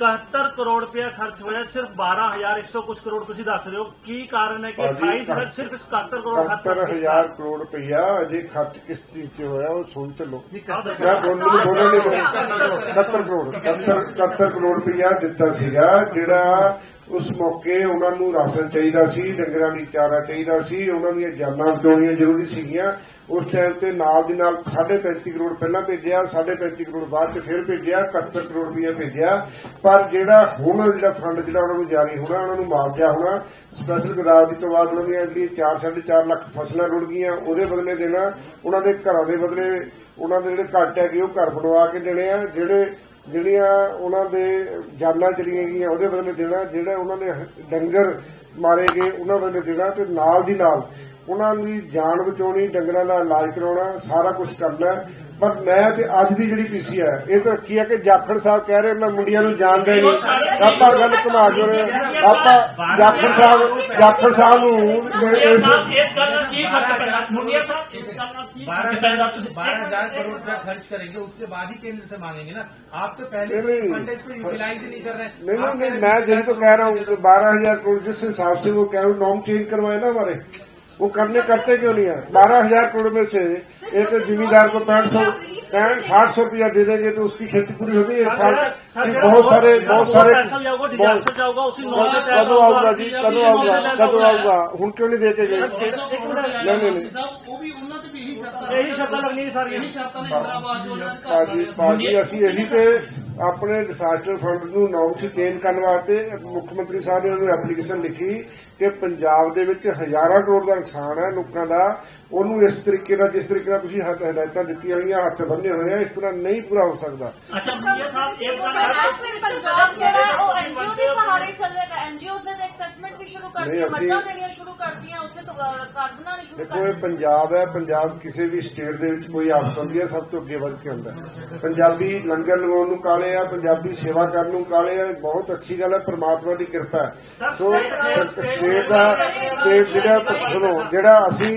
71 ਕਰੋੜ ਰੁਪਇਆ ਖਰਚ ਹੋਇਆ ਸਿਰਫ 12100 ਕੁਝ ਕਰੋੜ ਤੁਸੀਂ ਦੱਸ ਰਹੇ ਹੋ। ਕੀ ਕਾਰਨ ਹੈ ਕਿ ਭਾਜੀ, 28 ਦਿਨਾਂ 'ਚ ਸਿਰਫ 71 ਕਰੋੜ ਖਰਚ 71000 ਕਰੋੜ ਰੁਪਇਆ ਅਜੇ ਖਰਚ ਕਿਸ ਚੀਜ਼ 'ਚ ਹੋਇਆ ਉਹ ਸੁਣ ਤੇ ਦੱਸੋ। ਮੈਂ ਬੋਲਣ ਨੂੰ ਬੋਲਣ ਨਹੀਂ ਦਊਂ। 71 ਕਰੋੜ 71 71 ਕਰੋੜ ਰੁਪਇਆ ਦਿੱਤਾ ਸੀਗਾ ਜਿਹੜਾ ਉਸ ਮੌਕੇ ਉਹਨਾਂ ਨੂੰ ਰਾਸ਼ਨ ਚਾਹੀਦਾ ਸੀ ਡੰਗਰਾਂ ਦੀ ਚਾਰਾ ਚਾਹੀਦਾ ਸੀ ਉਹਨਾਂ ਦੀਆਂ ਜਾਨਾਂ ਬਚਾਉਣੀਆਂ ਜ਼ਰੂਰੀ ਸੀਗੀਆਂ। ਉਸ ਟਾਈਮ ਤੇ ਨਾਲ ਦੀ ਨਾਲ 35 ਕਰੋੜ ਪਹਿਲਾਂ ਭੇਜਿਆ 35 ਕਰੋੜ ਬਾਅਦ ਚ ਫਿਰ ਭੇਜਿਆ 71 ਕਰੋੜ ਰੁਪਇਆ ਭੇਜਿਆ। ਪਰ ਜਿਹੜਾ ਹੁਣ ਜਿਹੜਾ ਫੰਡ ਜਿਹੜਾ ਉਹਨਾਂ ਨੂੰ ਜਾਰੀ ਹੋਣਾ, ਉਹਨਾਂ ਨੂੰ ਮੁਆਵਜ਼ਾ ਹੋਣਾ ਸਪੈਸ਼ਲ ਗੋਦਾਵਰੀ ਤੋਂ ਬਾਅਦ ਉਹਨਾਂ ਦੀਆਂ ਜਿਹੜੀ 4.5 ਲੱਖ ਫਸਲਾਂ ਰੁੜ ਗਈਆਂ, ਉਹਦੇ ਬਦਲੇ ਦੇਣਾ, ਉਹਨਾਂ ਦੇ ਘਰਾਂ ਦੇ ਬਦਲੇ ਉਹਨਾਂ ਦੇ ਜਿਹੜੇ ਘੱਟ ਹੈਗੇ ਉਹ ਘਰ ਬਣਵਾ ਕੇ ਦੇਣੇ ਆ, ਜਿਹੜੇ ਜਿਹੜੀਆਂ ਉਹਨਾਂ ਦੇ ਜਾਨਾਂ ਚਲੀਆਂ ਗਈਆਂ, ਉਹਦੇ ਬਦਲੇ ਦੇਣਾ, ਜਿਹੜਾ ਉਹਨਾਂ ਦੇ ਡੰਗਰ ਮਾਰੇ ਗਏ, ਉਹਨਾਂ ਬਦਲੇ ਦੇਣਾ ਤੇ ਨਾਲ ਦੀ ਨਾਲ ਉਹਨਾਂ ਦੀ ਜਾਨ ਬਚਾਉਣੀ ਡੰਗਰਾਂ ਦਾ ਇਲਾਜ ਕਰਾਉਣਾ ਸਾਰਾ ਕੁਝ ਕਰਨਾ ਪਰ ਮੈਂ ਤੇ ਅੱਜ ਦੀ ਜਿਹੜੀ ਪੀਸੀ ਹੈ ਇਹ ਤਾਂ ਰੱਖੀ ਹੈ ਕਿ ਜਾਖੜ ਸਾਹਿਬ ਕਹਿ ਰਹੇ ਮੈਂ ਮੁੰਡਿਆਂ ਨੂੰ ਜਾਣਦਾ ਹੀ ਨਹੀਂ ਆਪਾਂ ਗੱਲ ਘੁਮਾ ਕੇ ਰਹੇ ਹਾਂ। ਆਪਾਂ ਜਾਖੜ ਸਾਹਿਬ ਜਾਖੜ ਸਾਹਿਬ ਨੂੰ ਮੁੰਡਿਆ ਇਸ ਸਾਹਿਬ ਇਸ ਗੱਲ ਨਾਲ ਕੀ ਫਰਕ ਪੈਂਦਾ ਮੁੰਡਿਆ ਸਾਹਿਬ ਇਸ ਗੱਲ ਨਾਲ ਕੀ ਫਰਕ ਪੈਂਦਾ ਤੁਸੀਂ बारह हजार करोड़ रुपया खर्च करेंगे उसके बाद ही केंद्र से मांगेंगे ना आप तो पहले नहीं, नहीं। फंड इसको यूटिलाइज ही नहीं कर रहे नहीं आप नहीं कह नहीं रहे मैं हैं यही तो कह रहा हूँ कि बारह हजार करोड़ जिस हिसाब से वो कह नॉर्म चेंज करवाए ना हमारे वो करने करते क्यों नहीं है बारह हजार करोड़ में से एक जिम्मेदार को पैंठ सौ पैंठ साठ सौ रुपया दे देंगे तो उसकी खेती पूरी होगी एक साल की बहुत सारे बहुत सारे ਪੈਸਾ ਜਾਊਗਾ बहुत- ਡਿਜ਼ਾਸਟਰ ਜਾਊਗਾ ਉਸੇ ਨੌ ਦੇ ਤਹਿਤ ਕਦੋਂ ਆਊਗਾ ਜੀ ਕਦੋਂ ਆਊਗਾ ਕਦੋਂ ਆਊਗਾ ਹੁਣ ਕਿਉਂ ਨਹੀਂ ਦੇ ਕੇ ਗਏ ਨਹੀਂ ਨਹੀਂ ਨਹੀਂ ਉਹ ਵੀ ਉਹਨਾਂ ਤੇ ਵੀ ਇਹੀ ਸ਼ਰਤਾਂ ਇਹੀ ਸ਼ਰਤਾਂ ਲੱਗਣੀਆਂ ਸਾਰੀਆਂ ਇਹੀ ਸ਼ਰਤਾਂ ਨੇ ਇੰਦਰਾਬਾਦ ਜੋ ਉਹਨਾਂ ਨੇ ਭਾਜੀ ਭਾਜੀ ਅਸੀਂ ਇਹੀ ਤੇ ਆਪਣੇ ਡਿਸਾਸਟਰ ਫੰਡ ਨੂੰ ਨੌਮ ਚ ਚੇਂਜ ਕਰਨ ਵਾਸਤੇ ਮੁੱਖ ਮੰਤਰੀ ਸਾਹਿਬ ਨੇ ਉਹਨੂੰ ਐਪਲੀਕੇਸ਼ਨ ਲਿਖੀ ਕਿ ਪੰਜਾਬ ਦੇ ਵਿੱਚ ਹਜ਼ਾਰਾਂ ਕਰੋੜ ਦਾ ਨੁਕਸਾਨ ਹੈ ਲੋਕਾਂ ਦਾ। ਉਹਨੂੰ ਇਸ ਤਰੀਕੇ ਨਾਲ ਜਿਸ ਤਰੀਕੇ ਨਾਲ ਤੁਸੀਂ ਹਦ- ਹਦਾਇਤਾਂ ਦਿੱਤੀਆਂ ਹੋਈਆਂ ਹੱਥ ਬੰਨੇ ਹੋਏ ਆ ਇਸ ਤਰ੍ਹਾਂ ਨਹੀਂ ਪੂਰਾ ਹੋ ਸਕਦਾ। ਅੱਛਾ ਸਾਹਿਬ ਇਸ ਗੱਲ ਪੰਜਾਬ ਜਿਹੜਾ ਉਹ ਐਨਜੀਓ ਦੇ ਸਹਾਰੇ ਚੱਲੇਗਾ ਐਨਜੀਓ ਦੇ ਅਸੈਸਮੈਂਟ ਵੀ ਸ਼ੁਰੂ ਕਰਤੀ ਹੈ ਨਹੀਂ, ਅਸੀਂ- ਮੱਝਾਂ ਦੇਣੀਆਂ ਸ਼ੁਰੂ ਕਰਤੀਆਂ ਉੱਥੇ ਤੋਂ ਘਰ ਬਣਾਉਣੇ ਸ਼ੁਰੂ ਦੇਖੋ ਇਹ ਕਰਤੇ ਪੰਜਾਬ ਹੈ ਪੰਜਾਬ ਕਿਸੇ ਵੀ ਸਟੇਟ ਦੇ ਵਿੱਚ ਕੋਈ ਆਫਤ ਹੁੰਦੀ ਹੈ ਸਭ ਤੋਂ ਅੱਗੇ ਵੱਧ ਕੇ ਹੁੰਦਾ ਹੈ। ਪੰਜਾਬੀ ਲੰਗਰ ਲਗਾਉਣ ਨੂੰ ਕਾਲੇ ਆ ਪੰਜਾਬੀ ਸੇਵਾ ਕਰਨ ਨੂੰ ਕਾਲੇ ਆ ਇਹ ਬਹੁਤ ਅੱਛੀ ਗੱਲ ਹੈ ਪ੍ਰਮਾਤਮਾ ਦੀ ਕਿਰਪਾ ਹੈ ਸੋ ਸਟੇਟ ਦਾ ਸਟੇਟ ਜਿਹੜਾ ਸੁਣੋ ਜਿਹੜਾ ਅਸੀਂ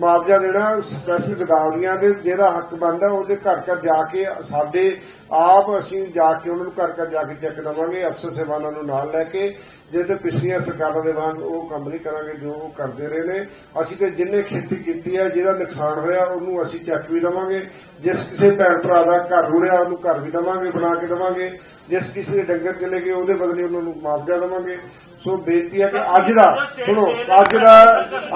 ਮੁਆਵਜ਼ਾ ਦੇਣਾ ਸਪੈਸ਼ਲ ਗਦਾਵਰੀਆਂ ਦੇ ਜਿਹੜਾ ਹੱਕ ਬਣਦਾ, ਉਹਦੇ ਘਰ ਘਰ ਜਾ ਕੇ ਸਾਡੇ ਆਪ ਅਸੀਂ ਜਾ ਕੇ ਉਹਨਾਂ ਨੂੰ ਘਰ ਘਰ ਜਾ ਕੇ ਚੈੱਕ ਦੇਵਾਂਗੇ, ਅਫਸਰ ਸੇਵਾਨਾਂ ਨੂੰ ਨਾਲ ਲੈ ਕੇ। ਜਿਹਦੇ ਪਿਛਲੀਆਂ ਸਰਕਾਰਾਂ ਦੇ ਵਾਂਗ ਉਹ ਕੰਮ ਨਹੀਂ ਕਰਾਂਗੇ ਜੋ ਉਹ ਕਰਦੇ ਰਹੇ ਨੇ। ਅਸੀਂ ਤੇ ਜਿੰਨੇ ਖੇਤੀ ਕੀਤੀ ਹੈ, ਜਿਹਦਾ ਨੁਕਸਾਨ ਹੋਇਆ, ਉਹਨੂੰ ਅਸੀਂ ਚੈੱਕ ਵੀ ਦੇਵਾਂਗੇ। ਜਿਸ ਕਿਸੇ ਭੈਣ ਭਰਾ ਦਾ ਘਰ ਰੁੜਿਆ, ਉਹਨੂੰ ਘਰ ਵੀ ਦੇਵਾਂਗੇ, ਬਣਾ ਕੇ ਦੇਵਾਂਗੇ। ਜਿਸ ਕਿਸੇ ਦੇ ਡੰਗਰ ਚਲੇ ਗਏ, ਉਹਦੇ ਬਦਲੇ ਉਹਨਾਂ ਨੂੰ ਮੁਆਵਜ਼ਾ ਦੇਵਾਂਗੇ। ਸੋ ਬੇਨਤੀ ਹੈ ਕਿ ਅੱਜ ਦਾ ਸੁਣੋ ਅੱਜ ਦਾ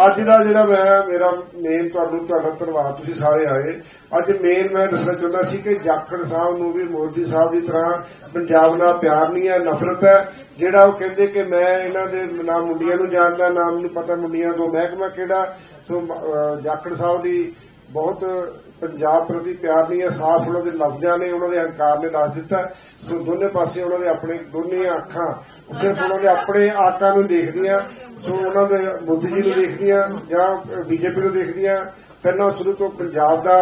ਅੱਜ ਦਾ ਜਿਹੜਾ ਮੈਂ ਮੇਰਾ ਮੇਨ ਤੁਹਾਨੂੰ ਤੁਹਾਡਾ ਧੰਨਵਾਦ ਤੁਸੀਂ ਸਾਰੇ ਆਏ। ਅੱਜ ਮੇਨ ਮੈਂ ਦੱਸਣਾ ਚਾਹੁੰਦਾ ਸੀ ਕਿ ਜਾਖੜ ਸਾਹਿਬ ਨੂੰ ਵੀ ਮੋਦੀ ਸਾਹਿਬ ਦੀ ਤਰ੍ਹਾਂ ਪੰਜਾਬ ਨਾਲ ਪਿਆਰ ਨਹੀਂ ਹੈ ਨਫ਼ਰਤ ਹੈ। ਜਿਹੜਾ ਉਹ ਕਹਿੰਦੇ ਕਿ ਮੈਂ ਇਹਨਾਂ ਦੇ ਨਾ ਮੁੰਡਿਆਂ ਨੂੰ ਜਾਣਦਾ ਨਾ ਮੈਨੂੰ ਪਤਾ ਮੁੰਡਿਆਂ ਤੋਂ ਮਹਿਕਮਾ ਕਿਹੜਾ। ਸੋ ਜਾਖੜ ਸਾਹਿਬ ਦੀ ਬਹੁਤ ਪੰਜਾਬ ਪ੍ਰਤੀ ਪਿਆਰ ਨਹੀਂ ਹੈ ਸਾਫ਼ ਉਹਨਾਂ ਦੇ ਲਫ਼ਜ਼ਾਂ ਨੇ ਉਹਨਾਂ ਦੇ ਹੰਕਾਰ ਨੇ ਦੱਸ ਦਿੱਤਾ। ਸੋ ਦੋਨੇ ਪਾਸੇ ਉਹਨਾਂ ਦੇ ਆਪਣੇ ਦੋਨੇ ਅੱਖਾਂ ਸਿਰਫ ਉਹਨਾਂ ਦੇ ਆਪਣੇ ਆਕਾ ਨੂੰ ਦੇਖਦੀਆਂ ਸੋ ਉਹਨਾਂ ਦੇ ਮੋਦੀ ਜੀ ਨੂੰ ਦੇਖਦੀਆਂ ਜਾਂ ਬੀਜੇਪੀ ਨੂੰ ਦੇਖਦੀਆਂ। ਪਹਿਲਾਂ ਸ਼ੁਰੂ ਤੋਂ ਪੰਜਾਬ ਦਾ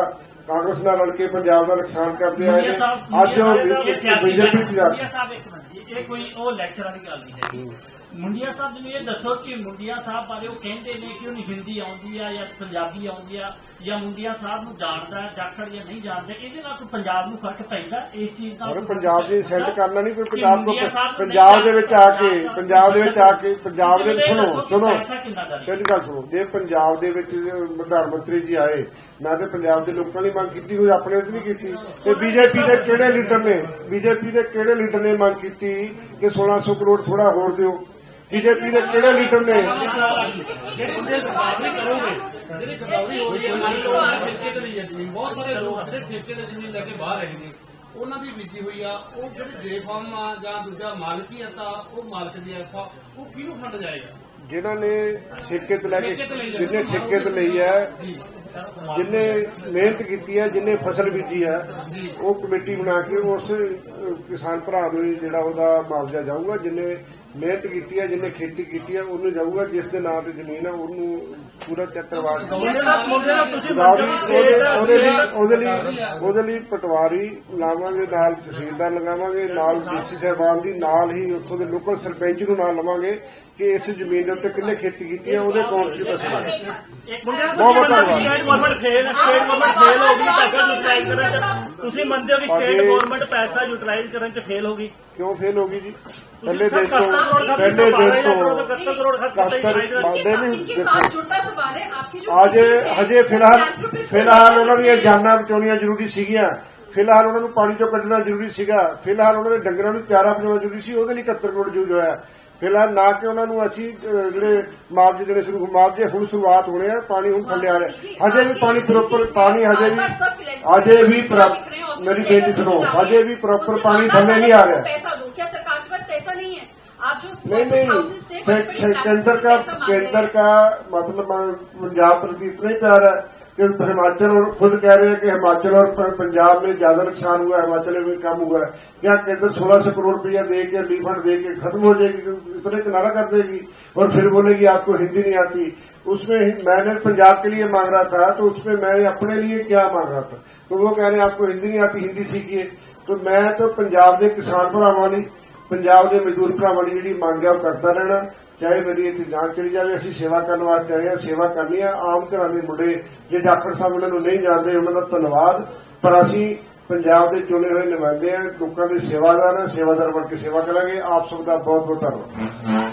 ਕਾਂਗਰਸ ਨਾਲ ਰਲ ਕੇ ਪੰਜਾਬ ਦਾ ਨੁਕਸਾਨ ਕਰਦੇ ਆਏ ਨੇ। ਅੱਜ ਉਹ ਬੀਜੇਪੀ ਚ ਜਾ ਜੀ, ਇਹ ਕੋਈ ਉਹ ਲੈਕਚਰ ਵਾਲੀ ਗੱਲ ਨਹੀਂ ਹੈਗੀ। ਮੁੰਡਿਆ ਸਾਹਿਬ ਜੀ ਨੂੰ ਇਹ ਦੱਸੋ ਕਿ ਮੁੰਡਿਆ ਸਾਹਿਬ ਬਾਰੇ ਉਹ ਕਹਿੰਦੇ ਨੇ ਕਿ ਉਹਨੂੰ ਹਿੰਦੀ ਆਉਂਦੀ ਆ ਜਾਂ ਪੰਜਾਬੀ ਆਉਂਦੀ ਆ। ਜਾਂ ਮੁੰਡਿਆ ਸਾਹਿਬ ਨੂੰ ਜਾਣਦਾ ਜਾਖੜ ਜਾਂ ਨਹੀਂ ਜਾਣਦਾ ਇਹਦੇ ਨਾਲ ਕੋਈ ਪੰਜਾਬ ਨੂੰ ਫ਼ਰਕ ਪੈਂਦਾ ਇਸ ਚੀਜ਼ ਦਾ ਔਰ ਪੰਜਾਬ ਦੀ ਪੈਂਦਾ? ਕਰਨਾ ਨਹੀਂ ਕੋਈ ਪੰਜਾਬ ਕੋ ਨੂੰ ਪੰਜਾਬ ਦੇ ਵਿੱਚ ਆ ਕੇ ਪੰਜਾਬ ਦੇ ਵਿੱਚ ਆ ਕੇ ਪੰਜਾਬ ਦੇ ਤੁਸੀਂ ਸੁਣੋ ਸੁਣੋ। ਪਹਿਲੀ ਗੱਲ ਸੁਣੋ ਜੇ ਪੰਜਾਬ ਦੇ ਵਿੱਚ ਪ੍ਰਧਾਨ ਮੰਤਰੀ ਜੀ ਆਏ ਮੈਂ ਤੇ ਪੰਜਾਬ ਦੇ ਲੋਕਾਂ ਲਈ ਮੰਗ ਕੀਤੀ ਕੋਈ ਆਪਣੇ ਤੇ ਨਹੀਂ ਕੀਤੀ। ਤੇ ਬੀਜੇਪੀ ਦੇ ਕਿਹੜੇ ਲੀਡਰ ਨੇ? ਬੀਜੇਪੀ ਦੇ ਕਿਹੜੇ ਲੀਡਰ ਨੇ ਮੰਗ ਕੀਤੀ ਕਿ 1600 ਕਰੋੜ ਥੋੜਾ ਹੋਰ ਦਿਓ? ਬੀਜੇਪੀ ਦੇ ਕਿਹੜੇ ਲੀਡਰ ਨੇ? ਜਿਹੜੇ ਗਦੌਰੀ ਹੋ ਰਹੀ ਹੈ ਮੰਨ ਲਓ ਠੇਕੇ ਤੇ ਲਈ ਹੈ ਜ਼ਮੀਨ ਬਹੁਤ ਸਾਰੇ ਲੋਕ ਜਿਹੜੇ ਠੇਕੇ ਤੇ ਜ਼ਮੀਨ ਲੈ ਕੇ ਬਾਹਰ ਰਹੇ ਨੇ ਉਹਨਾਂ ਦੀ ਬੀਜੀ ਹੋਈ ਆ ਉਹ ਜਿਹੜੇ ਜੇ ਫਾਰਮ ਆ ਜਾਂ ਦੂਜਾ ਮਾਲਕੀ ਆ ਤਾਂ ਉਹ ਮਾਲਕ ਦੀ ਆ ਉਹ ਕਿਹਨੂੰ ਫੰਡ ਜਾਏਗਾ? ਜਿਨ੍ਹਾਂ ਨੇ ਠੇਕੇ ਤੇ ਲੈ ਕੇ। ਜਿੰਨੇ ਠੇਕੇ ਤੇ ਲਈ ਹੈ ਜਿੰਨੇ ਮਿਹਨਤ ਕੀਤੀ ਹੈ ਜਿੰਨੇ ਫਸਲ ਬੀਜੀ ਹੈ ਉਹ ਕਮੇਟੀ ਬਣਾ ਕੇ ਉਸ ਕਿਸਾਨ ਭਰਾ ਨੂੰ ਜਿਹੜਾ ਉਹਦਾ ਮੁਆਵਜ਼ਾ ਜਾਊਗਾ ਜਿੰਨੇ ਮਿਹਨਤ ਕੀਤੀ ਹੈ ਜਿੰਨੇ ਖੇਤੀ ਕੀਤੀ ਹੈ ਉਹਨੂੰ ਜਾਊਗਾ ਜਿਸ ਦੇ ਨਾਂ ਤੇ ਜ਼ਮੀਨ ਹੈ ਉਹਨੂੰ ਪੂਰਾ ਮੰਨਦੇ ਹੋ ਉਹਦੇ ਲਈ ਉਹਦੇ ਲਈ ਉਹਦੇ ਲਈ ਪਟਵਾਰੀ ਲਾਵਾਂਗੇ ਨਾਲ ਤਹਿਸੀਲਦਾਰ ਲਗਾਵਾਂਗੇ ਨਾਲ ਡੀਸੀ ਸਾਹਿਬਾਨ ਦੀ ਨਾਲ ਹੀ ਉੱਥੋਂ ਦੇ ਲੋਕਲ ਸਰਪੰਚ ਨੂੰ ਨਾਲ ਲਵਾਂਗੇ ਕਿ ਇਸ ਜ਼ਮੀਨ ਦੇ ਉੱਤੇ ਕਿੰਨੇ ਖੇਤੀ ਕੀਤੀ ਹੈ ਉਹਦੇ ਪੈਸੇ ਪਾਏ ਮੁੰਡਿਆ ਬਹੁਤ ਬਹੁਤ ਧੰਨਵਾਦ। State government fail state government fail ਹੋ ਗਈ ਪੈਸਾ ਯੂਟਿਲਾਈਜ਼ ਕਰਨ ਤੁਸੀਂ ਮੰਨਦੇ ਹੋ ਕਿ ਸਟੇਟ ਅਜੇ- ਗਵਰਨਮੈਂਟ ਪੈਸਾ ਯੂਟਿਲਾਈਜ਼ ਕਰਨ ਚ ਫੇਲ ਹੋ ਗਈ ਕਿਉਂ ਫੇਲ ਹੋ ਗਈ ਜੀ ਪਹਿਲੇ सर, ਦਿਨ ਤੋਂ इकहत्तर करोड़ का ਪਹਿਲੇ बारह ਦਿਨ हजार ਤੋਂ करोड़ का इकहत्तर करोड़ खर्च करते ही इकहत्तर फायदा- बारह- इनके साथ नहीं, इनके देखो। साथ जुड़ता सवाल है आपकी जो ਅੱਜ ਹਜੇ ਫਿਲਹਾਲ ਫਿਲਹਾਲ ਉਹਨਾਂ ਦੀਆਂ ਜਾਨਾਂ ਬਚਾਉਣੀਆਂ ਜ਼ਰੂਰੀ ਸੀਗੀਆਂ ਫਿਲਹਾਲ ਉਹਨਾਂ ਨੂੰ ਪਾਣੀ ਚੋਂ ਕੱਢਣਾ ਜ਼ਰੂਰੀ ਸੀਗਾ ਫਿਲਹਾਲ ਉਹਨਾਂ ਦੇ ਡੰਗਰਾਂ ਨੂੰ ਚਾਰਾ ਪਿਲਾਉਣਾ ਜ਼ਰੂਰੀ ਸੀ ਉਹਦੇ ਲਈ 71 ਕਰੋੜ ਯੂਜ਼ ਹੋਇਆ ਫਿਲਹਾਲ ਨਾ ਕਿ ਉਹਨਾਂ ਨੂੰ ਅਸੀਂ ਅਹ, ਜਿਹੜੇ ਮੁਆਵਜ਼ੇ ਦੇਣੇ ਸ਼ੁਰੂ ਮੁਆਵਜ਼ੇ ਹੁਣ ਸ਼ੁਰੂਆਤ ਹੋਣੇ ਆ ਪਾਣੀ ਹੁਣ ਥੱਲੇ ਆ ਰਿਹਾ ਹਜੇ ਵੀ ਪਾਣੀ ਪ੍ਰੋਪਰ ਪਾਣੀ ਹਜੇ ਵੀ ਹਜੇ ਵੀ ਪ੍ਰੋ- میری بیٹی سنو اجے بھی پراپر پانی تھلے نہیں آ رہا نہیں ہے؟ نہیں کیندر کا مطلب پنجاب پرتی اتنا ہی پیارا ہے کہ ہماچل اور خود کہہ رہے ہیں کہ ہماچل اور پنجاب میں زیادہ نقصان ہوا ہے ہماچل میں کم ہوا ہے۔ کیا کیندر سولہ سو کروڑ روپیہ دے کے ریفنڈ دے کے ختم ہو جائے گی اتنے کنارا کر دے گی اور پھر بولے گی آپ کو ہندی نہیں آتی۔ اس میں میں نے پنجاب کے لیے مانگ رہا تھا تو اس میں میں نے اپنے لیے کیا مانگ رہا تھا؟ तो वो कह रहे हैं आपको हिंदी नहीं आती हिंदी सीखिए तो मैं तो पंजाब ਦੇ ਕਿਸਾਨ ਭਰਾਵਾਂ ਲਈ ਪੰਜਾਬ ਦੇ ਮਜ਼ਦੂਰ ਭਰਾਵਾਂ ਲਈ ਜਿਹੜੀ ਮੰਗ ਹੈ ਉਹ ਕਰਦਾ ਰਹਿਣਾ ਚਾਹੇ ਮੇਰੀ ਇੱਥੇ ਜਾਨ ਚਲੀ ਜਾਵੇ ਅਸੀਂ ਸੇਵਾ ਕਰਨ ਵਾਸਤੇ ਆਏ ਹਾਂ ਸੇਵਾ ਕਰਨੀ ਹੈ ਆਮ ਘਰਾਂ ਦੇ ਮੁੰਡੇ ਜੇ ਡਾਕਟਰ ਸਾਹਿਬ ਉਹਨਾਂ ਨੂੰ ਨਹੀਂ ਜਾਣਦੇ ਉਹਨਾਂ ਦਾ ਧੰਨਵਾਦ ਪਰ ਅਸੀਂ ਪੰਜਾਬ ਦੇ ਚੁਣੇ ਹੋਏ ਨੁਮਾਇੰਦੇ ਆ ਲੋਕਾਂ ਦੇ ਸੇਵਾਦਾਰ ਆ ਸੇਵਾਦਾਰ ਬਣ ਕੇ ਸੇਵਾ ਕਰਾਂਗੇ ਆਪ ਸਭ ਦਾ ਬਹੁਤ ਬਹੁਤ ਧੰਨਵਾਦ